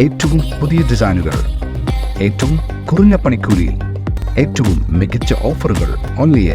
ഏറ്റവും പുതിയ ഡിസൈനുകൾ ഏറ്റവും കുറഞ്ഞ പണിക്കൂലിയിൽ ഏറ്റവും മികച്ച ഓഫറുകൾ ഓൺലി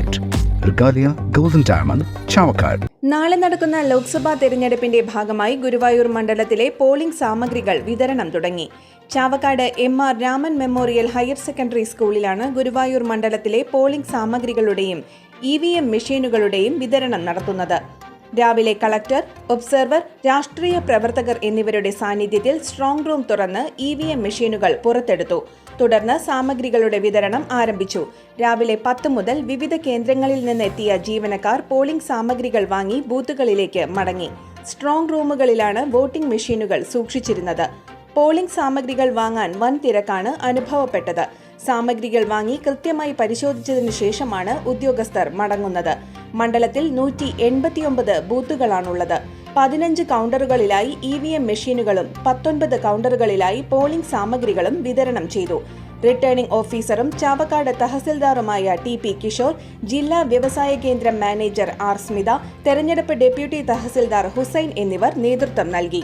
ചാവക്കാട്. നാളെ നടക്കുന്ന ലോക്സഭാ തെരഞ്ഞെടുപ്പിന്റെ ഭാഗമായി ഗുരുവായൂർ മണ്ഡലത്തിലെ പോളിംഗ് സാമഗ്രികൾ വിതരണം തുടങ്ങി. Chavakkad M R Raman memorial higher secondary സ്കൂളിലാണ് ഗുരുവായൂർ മണ്ഡലത്തിലെ പോളിംഗ് സാമഗ്രികളുടെയും ഇ വി എം മെഷീനുകളുടെയും വിതരണം നടത്തുന്നത്. രാവിലെ കളക്ടർ ഒബ്സർവർ രാഷ്ട്രീയ പ്രവർത്തകർ എന്നിവരുടെ സാന്നിധ്യത്തിൽ സ്ട്രോങ് റൂം തുറന്ന് ഇ വി എം മെഷീനുകൾ പുറത്തെടുത്തു. തുടർന്ന് സാമഗ്രികളുടെ വിതരണം ആരംഭിച്ചു. രാവിലെ പത്ത് മുതൽ വിവിധ കേന്ദ്രങ്ങളിൽ നിന്നെത്തിയ ജീവനക്കാർ പോളിംഗ് സാമഗ്രികൾ വാങ്ങി ബൂത്തുകളിലേക്ക് മടങ്ങി. സ്ട്രോങ് റൂമുകളിലാണ് വോട്ടിംഗ് മെഷീനുകൾ സൂക്ഷിച്ചിരുന്നത്. പോളിംഗ് സാമഗ്രികൾ വാങ്ങാൻ വൻ തിരക്കാണ് അനുഭവപ്പെട്ടത്. സാമഗ്രികൾ വാങ്ങി കൃത്യമായി പരിശോധിച്ചതിനു ശേഷമാണ് ഉദ്യോഗസ്ഥർ മടങ്ങുന്നത്. മണ്ഡലത്തിൽ നൂറ്റി എൺപത്തിയൊമ്പത് ബൂത്തുകളാണുള്ളത്. പതിനഞ്ച് കൗണ്ടറുകളിലായി ഇ വി എം മെഷീനുകളും പത്തൊൻപത് കൗണ്ടറുകളിലായി പോളിംഗ് സാമഗ്രികളും വിതരണം ചെയ്തു. റിട്ടേണിംഗ് ഓഫീസറും ചാവക്കാട് തഹസിൽദാറുമായ ടി പി കിഷോർ ജില്ലാ വ്യവസായ കേന്ദ്രം മാനേജർ ആർ സ്മിത തെരഞ്ഞെടുപ്പ് ഡെപ്യൂട്ടി തഹസിൽദാർ ഹുസൈൻ എന്നിവർ നേതൃത്വം നൽകി.